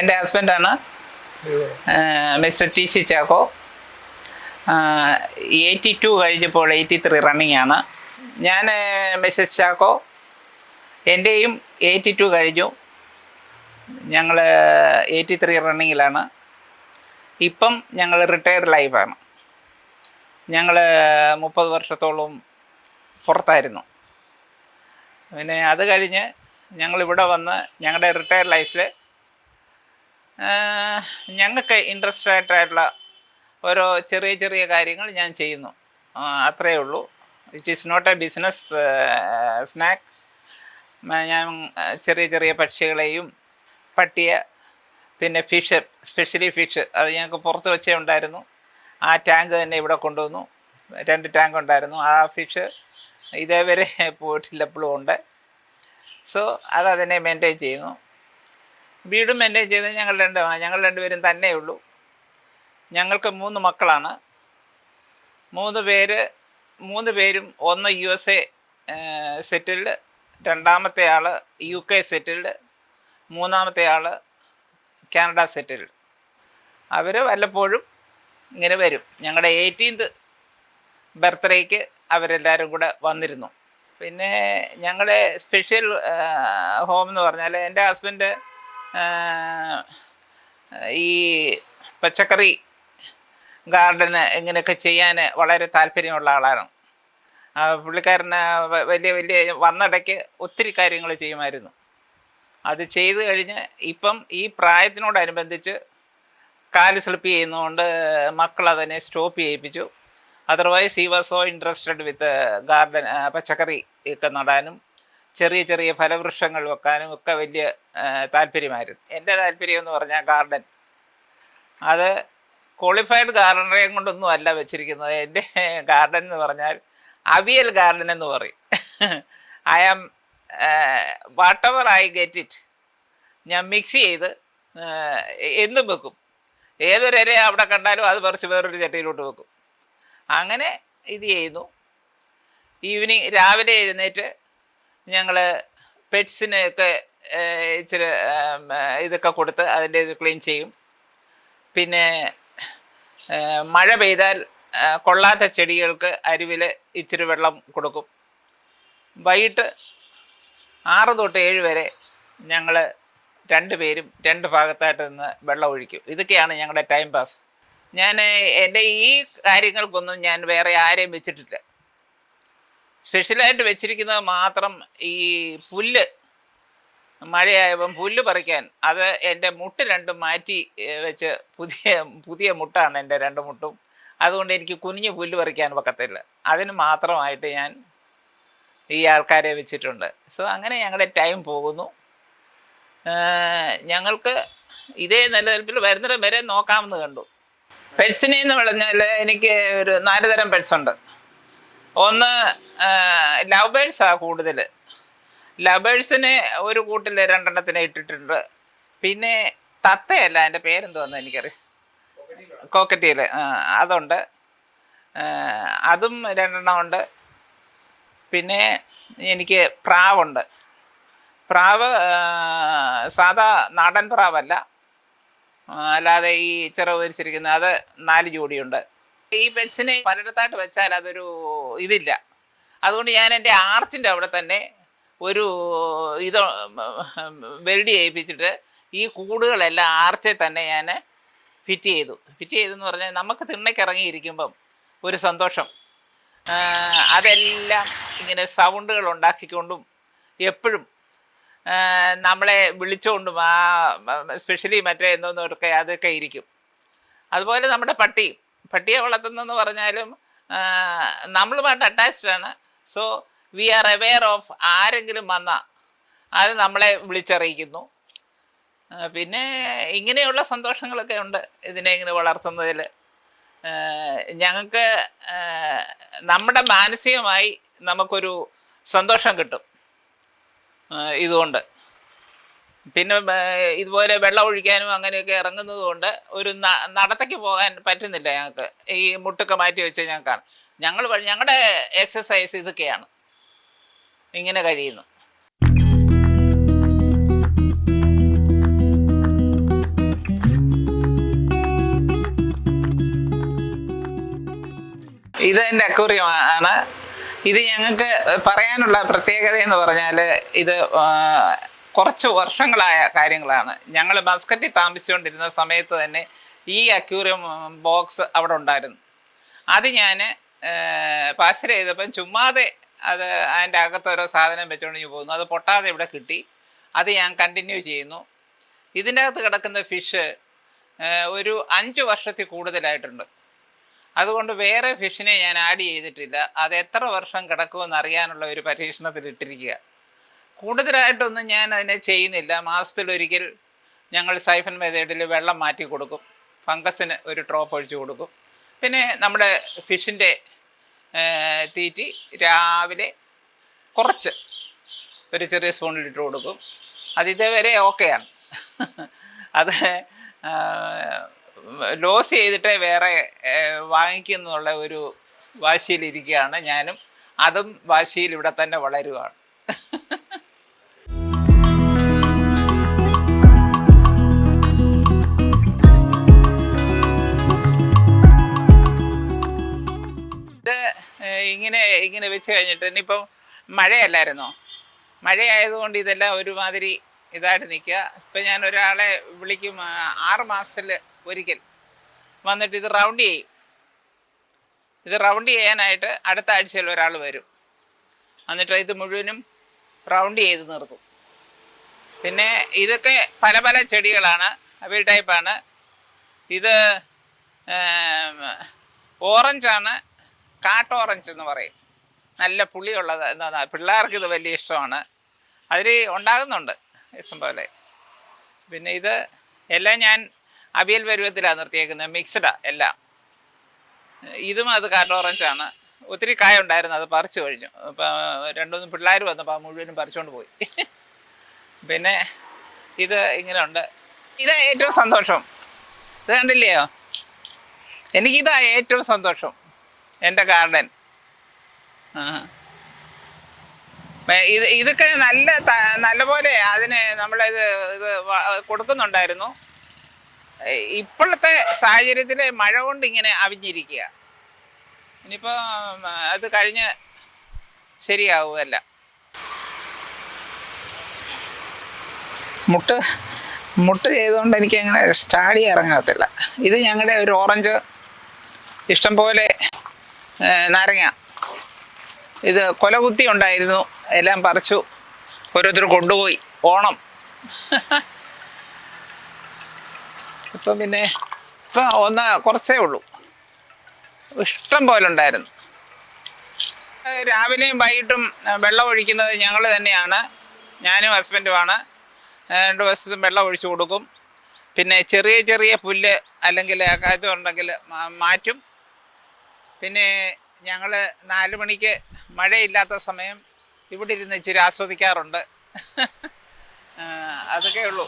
എന്റെ ഹസ്ബൻഡാണ് mister T C Chacko. Eighty two കഴിഞ്ഞപ്പോൾ eighty three running ആണ്. ഞാൻ മിസ്സസ് ചാക്കോ എന്റെയും എയ്റ്റി ടു കഴിഞ്ഞു. ഞങ്ങൾ എയ്റ്റി ത്രീ റണ്ണിങ്ങിലാണ് ഇപ്പം ഞങ്ങൾ റിട്ടയർഡ് ലൈഫാണ് ഞങ്ങൾ മുപ്പത് വർഷത്തോളം പുറത്തായിരുന്നു. പിന്നെ അത് കഴിഞ്ഞ് ഞങ്ങളിവിടെ വന്ന് ഞങ്ങളുടെ റിട്ടയർഡ് ലൈഫിൽ ഞങ്ങൾക്ക് ഇൻട്രസ്റ്റ് ആയിട്ടുള്ള ഓരോ ചെറിയ ചെറിയ കാര്യങ്ങൾ ഞാൻ ചെയ്യുന്നു. അത്രയേ ഉള്ളൂ. It is not a business snack ഞാൻ ചെറിയ ചെറിയ പക്ഷികളെയും പട്ടിയ പിന്നെ ഫിഷ് സ്പെഷ്യലി ഫിഷ് അത് ഞങ്ങൾക്ക് പുറത്ത് വെച്ചേ ഉണ്ടായിരുന്നു. ആ ടാങ്ക് തന്നെ ഇവിടെ കൊണ്ടുവന്നു. രണ്ട് ടാങ്ക് ഉണ്ടായിരുന്നു. ആ ഫിഷ് ഇതേവരെ പോയിട്ടില്ല എപ്പോഴും ഉണ്ട്. സോ അത് അതിനെ മെയിന്റെയിൻ ചെയ്യുന്നു. വീടും മെയിന്റെയിൻ ചെയ്തത് ഞങ്ങൾ രണ്ടുമാണ് ഞങ്ങൾ രണ്ടുപേരും തന്നെയേ ഉള്ളൂ ഞങ്ങൾക്ക് മൂന്ന് മക്കളാണ്. മൂന്ന് പേര് മൂന്ന് പേരും ഒന്ന് യു എസ് എ സെറ്റിൽഡ് രണ്ടാമത്തെ ആൾ യു കെ സെറ്റിൽഡ് മൂന്നാമത്തെ ആൾ കാനഡ സെറ്റിൽഡ് അവർ വല്ലപ്പോഴും ഇങ്ങനെ വരും. ഞങ്ങളുടെ എയ്റ്റീൻത് ബർത്ത്ഡേക്ക് അവരെല്ലാവരും കൂടെ വന്നിരുന്നു. പിന്നെ ഞങ്ങളുടെ സ്പെഷ്യൽ ഹോം എന്ന് പറഞ്ഞാൽ എന്റെ ഹസ്ബൻഡ് ഈ പച്ചക്കറി ഗാർഡന് ഇങ്ങനെയൊക്കെ ചെയ്യാൻ വളരെ താല്പര്യമുള്ള ആളാണ്. പുള്ളിക്കാരന് വലിയ വലിയ വന്നിടയ്ക്ക് ഒത്തിരി കാര്യങ്ങൾ ചെയ്യുമായിരുന്നു. അത് ചെയ്തു കഴിഞ്ഞ് ഇപ്പം ഈ പ്രായത്തിനോടനുബന്ധിച്ച് കാൽ സ്ലിപ്പ് ചെയ്യുന്നതുകൊണ്ട് മക്കൾ അതിനെ stop ചെയ്യിപ്പിച്ചു. Otherwise he was so interested with garden പച്ചക്കറി ഒക്കെ നടാനും ചെറിയ ചെറിയ ഫലവൃക്ഷങ്ങൾ വെക്കാനും ഒക്കെ വലിയ താല്പര്യമായിരുന്നു. എന്റെ താല്പര്യം എന്ന് പറഞ്ഞാൽ ഗാർഡൻ. അത് ക്വാളിഫൈഡ് ഗാർഡനറെ കൊണ്ടൊന്നും അല്ല വെച്ചിരിക്കുന്നത്. എന്റെ ഗാർഡൻ എന്ന് പറഞ്ഞാൽ അവിയൽ ഗാർഡൻ എന്ന് പറയും. I am whatever I get it. ഞാൻ മിക്സ് ചെയ്ത് എന്നും വെക്കും. ഏതൊരു ഇര അവിടെ കണ്ടാലും അത് പറിച്ച് വേറൊരു ചട്ടിയിലോട്ട് വെക്കും. അങ്ങനെ ഇത് ചെയ്യുന്നു. ഈവനിങ് രാവിലെ എഴുന്നേറ്റ് ഞങ്ങൾ പെറ്റ്സിനൊക്കെ ഇച്ചിരി ഇതൊക്കെ കൊടുത്ത് അതിന്റെ ഇത് ക്ലീൻ ചെയ്യും. പിന്നെ മഴ പെയ്താൽ കൊള്ളാത്ത ചെടികൾക്ക് അരുവിൽ ഇച്ചിരി വെള്ളം കൊടുക്കും. വൈകിട്ട് ആറ് തൊട്ട് ഏഴ് വരെ ഞങ്ങൾ രണ്ട് പേരും രണ്ട് ഭാഗത്തായിട്ട് നിന്ന് വെള്ളം ഒഴിക്കും. ഇതൊക്കെയാണ് ഞങ്ങളുടെ ടൈം പാസ്. ഞാൻ എന്റെ ഈ കാര്യങ്ങൾക്കൊന്നും ഞാൻ വേറെ ആരെയും വെച്ചിട്ടില്ല. സ്പെഷ്യലായിട്ട് വെച്ചിരിക്കുന്നത് മാത്രം ഈ പുല്ല് മഴയായപ്പം പുല്ല് പറിക്കാൻ. അത് എന്റെ മുട്ട് രണ്ടും മാറ്റി വെച്ച് പുതിയ പുതിയ മുട്ടാണ് എന്റെ രണ്ട് മുട്ടും. അതുകൊണ്ട് എനിക്ക് കുനിഞ്ഞ് പുല്ല് പറിക്കാൻ പക്കത്തില്ല അതിന് മാത്രമായിട്ട് ഞാൻ ഈ ആൾക്കാരെ വെച്ചിട്ടുണ്ട്. സോ അങ്ങനെ ഞങ്ങളുടെ ടൈം പോകുന്നു. ഞങ്ങൾക്ക് ഇതേ നിലനിൽപ്പിൽ വരുന്നിടം വരെ നോക്കാമെന്ന് കണ്ടു. പെറ്റ്സിനെ എന്ന് പറഞ്ഞാൽ എനിക്ക് ഒരു നാല് തരം പെറ്റ്സ് ഉണ്ട്. ഒന്ന് ലവ് ബേഡ്സാണ് കൂടുതൽ ലവ് ബേഡ്സിന് ഒരു കൂട്ടിൽ രണ്ടെണ്ണത്തിനെ ഇട്ടിട്ടുണ്ട്. പിന്നെ തത്തയല്ല എന്റെ പേരെന്തോന്ന് എനിക്കറിയാം. കോക്കറ്റിയിൽ അതുണ്ട്. അതും രണ്ടെണ്ണം ഉണ്ട്. പിന്നെ എനിക്ക് പ്രാവുണ്ട്. പ്രാവ് സാധാ നാടൻ പ്രാവല്ല. അല്ലാതെ ഈ ചിറവ് വരിച്ചിരിക്കുന്ന അത് നാല് ജോഡിയുണ്ട്. ഈ പെൻസിനെ പലയിടത്തായിട്ട് വെച്ചാൽ അതൊരു ഇതില്ല. അതുകൊണ്ട് ഞാൻ എന്റെ ആർച്ചിന്റെ അവിടെ തന്നെ ഒരു ഇത് വെൽഡ് ചെയ്യിപ്പിച്ചിട്ട് ഈ കൂടുകളെല്ലാം ആർച്ചെ തന്നെ ഞാൻ ഫിറ്റ് ചെയ്തു. ഫിറ്റ് ചെയ്തെന്ന് പറഞ്ഞാൽ നമുക്ക് തിണ്ണയ്ക്കിറങ്ങിയിരിക്കുമ്പം ഒരു സന്തോഷം. അതെല്ലാം ഇങ്ങനെ സൗണ്ടുകൾ ഉണ്ടാക്കിക്കൊണ്ടും എപ്പോഴും നമ്മളെ വിളിച്ചുകൊണ്ടും ആ സ്പെഷ്യലി മറ്റേ എന്തോന്നൊക്കെ അതൊക്കെ ഇരിക്കും. അതുപോലെ നമ്മുടെ പട്ടി. പട്ടിയെ വളർത്തുന്നെന്ന് പറഞ്ഞാലും നമ്മളുമായിട്ട് അറ്റാച്ച്ഡ് ആണ്. So we are aware of ആരെങ്കിലും വന്നാൽ അത് നമ്മളെ വിളിച്ചറിയിക്കുന്നു. പിന്നെ ഇങ്ങനെയുള്ള സന്തോഷങ്ങളൊക്കെ ഉണ്ട് ഇതിനെ ഇങ്ങനെ വളർത്തുന്നതിൽ ഞങ്ങൾക്ക് നമ്മുടെ മാനസികമായി നമുക്കൊരു സന്തോഷം കിട്ടും ഇതുകൊണ്ട്. പിന്നെ ഇതുപോലെ വെള്ളം ഒഴിക്കാനും അങ്ങനെയൊക്കെ ഇറങ്ങുന്നത് കൊണ്ട് ഒരു നടത്തേക്ക് പോകാൻ പറ്റുന്നില്ല ഞങ്ങൾക്ക്. ഈ മുട്ടൊക്കെ മാറ്റി വെച്ച് ഞങ്ങൾക്കാണ് ഞങ്ങൾ ഞങ്ങളുടെ എക്സസൈസ് ഇതൊക്കെയാണ്. ഇങ്ങനെ കഴിയുന്നു. ഇത് എന്റെ അക്വറിയം ഇത് ഞങ്ങൾക്ക് പറയാനുള്ള പ്രത്യേകത എന്ന് പറഞ്ഞാൽ ഇത് കുറച്ച് വർഷങ്ങളായ കാര്യങ്ങളാണ്. ഞങ്ങൾ മസ്കറ്റിൽ താമസിച്ചുകൊണ്ടിരുന്ന സമയത്ത് തന്നെ ഈ അക്യൂറിയം ബോക്സ് അവിടെ ഉണ്ടായിരുന്നു. അത് ഞാൻ പാസ് ചെയ്തപ്പം ചുമ്മാതെ അത് അതിന്റെ അകത്ത് ഓരോ സാധനം വെച്ചുകൊണ്ട് പോകുന്നു. അത് പൊട്ടാതെ ഇവിടെ കിട്ടി. അത് ഞാൻ കണ്ടിന്യൂ ചെയ്യുന്നു. ഇതിന്റെ അകത്ത് കിടക്കുന്ന ഫിഷ് ഒരു അഞ്ച് വർഷത്തിൽ കൂടുതലായിട്ടുണ്ട്. അതുകൊണ്ട് വേറെ ഫിഷിനെ ഞാൻ ആഡ് ചെയ്തിട്ടില്ല. അത് എത്ര വർഷം കിടക്കുമെന്ന് അറിയാനുള്ള ഒരു പരീക്ഷണത്തിൽ ഇട്ടിരിക്കുക കൂടുതലായിട്ടൊന്നും ഞാൻ അതിനെ ചെയ്യുന്നില്ല. മാസത്തിലൊരിക്കൽ ഞങ്ങൾ സൈഫൻ മെതേഡിൽ വെള്ളം മാറ്റി കൊടുക്കും. ഫംഗസിന് ഒരു ഡ്രോപ്പ് ഒഴിച്ചു കൊടുക്കും. പിന്നെ നമ്മുടെ ഫിഷിന്റെ തീറ്റി രാവിലെ കുറച്ച് ഒരു ചെറിയ സ്പൂണിലിട്ട് കൊടുക്കും. അത് ഇതേവരെ ഓക്കെയാണ് അത് ലോസ് ചെയ്തിട്ട് വേറെ വാങ്ങിക്കുന്നുള്ള ഒരു വാശിയിലിരിക്കുകയാണ് ഞാനും. അതും വാശിയിൽ ഇവിടെ തന്നെ വളരുകയാണ് ഇങ്ങനെ ഇങ്ങനെ വെച്ച് കഴിഞ്ഞിട്ട് ഇനിയിപ്പം മഴയല്ലായിരുന്നോ? മഴയായതുകൊണ്ട് ഇതെല്ലാം ഒരുമാതിരി ഇതായിട്ട് നിൽക്കുക. ഇപ്പം ഞാൻ ഒരാളെ വിളിക്കും ആറ് മാസത്തിൽ ഒരിക്കൽ. വന്നിട്ട് ഇത് റൗണ്ട് ചെയ്യും. ഇത് റൗണ്ട് ചെയ്യാനായിട്ട് അടുത്ത ആഴ്ചയിൽ ഒരാൾ വരും. എന്നിട്ട് ഇത് മുഴുവനും റൗണ്ട് ചെയ്ത് നിർത്തും. പിന്നെ ഇതൊക്കെ പല പല ചെടികളാണ്. അവ ടൈപ്പാണ്. ഇത് ഓറഞ്ചാണ്. കാട്ട് ഓറഞ്ച് എന്ന് പറയും. നല്ല പുളിയുള്ളത് എന്താ പിള്ളേർക്ക് ഇത് വലിയ ഇഷ്ടമാണ്. അതിൽ ഉണ്ടാകുന്നുണ്ട് ഇഷ്ടം പോലെ. പിന്നെ ഇത് എല്ലാം ഞാൻ അവിയൽ പരുവത്തിലാണ് നിർത്തിയേക്കുന്നത് മിക്സഡാ എല്ലാം. ഇതും അത് കാട്ടോറഞ്ചാണ് ഒത്തിരി കായ ഉണ്ടായിരുന്നു അത് പറിച്ചു കഴിഞ്ഞു. അപ്പം രണ്ടുമൂന്ന് പിള്ളേർ വന്നപ്പോൾ മുഴുവനും പറിച്ചുകൊണ്ട് പോയി. പിന്നെ ഇത് ഇങ്ങനെ ഉണ്ട് ഇതാ ഏറ്റവും സന്തോഷം. ഇത് കണ്ടില്ലയോ? എനിക്കിതാ ഏറ്റവും സന്തോഷം. എന്റെ ഗാർഡൻ. ഇത് ഇതൊക്കെ നല്ല നല്ല നല്ലപോലെ അതിന് നമ്മളിത് ഇത് കൊടുക്കുന്നുണ്ടായിരുന്നു. ഇപ്പോഴത്തെ സാഹചര്യത്തിൽ മഴ കൊണ്ട് ഇങ്ങനെ അവിഞ്ഞിരിക്കുക. ഇനിയിപ്പോൾ അത് കഴിഞ്ഞ് ശരിയാവുമല്ല മുട്ട് മുട്ട് ചെയ്തുകൊണ്ട് എനിക്ക് അങ്ങനെ സ്റ്റാഡി ഇറങ്ങത്തില്ല. ഇത് ഞങ്ങളുടെ ഒരു ഓറഞ്ച് ഇഷ്ടം പോലെ ഏ, നാരങ്ങ. ഇത് കൊലകുത്തി ഉണ്ടായിരുന്നു. എല്ലാം പറിച്ചു. ഓരോരുത്തർ കൊണ്ടുപോയി. ഓണം. ഇപ്പം പിന്നെ ഇപ്പം ഒന്ന് കുറച്ചേ ഉള്ളൂ. ഇഷ്ടം പോലെ ഉണ്ടായിരുന്നു. രാവിലെയും വൈകിട്ടും വെള്ളം ഒഴിക്കുന്നത് ഞങ്ങൾ തന്നെയാണ്. ഞാനും ഹസ്ബൻഡുമാണ് രണ്ട് ദിവസത്തും വെള്ളം ഒഴിച്ചു കൊടുക്കും. പിന്നെ ചെറിയ ചെറിയ പുല്ല് അല്ലെങ്കിൽ ഉണ്ടെങ്കിൽ മാറ്റും. പിന്നെ ഞങ്ങൾ നാല് മണിക്ക് മഴയില്ലാത്ത സമയം ഇവിടെ ഇരുന്ന് ഇച്ചിരി ആസ്വദിക്കാറുണ്ട്. അതൊക്കെ ഉള്ളൂ.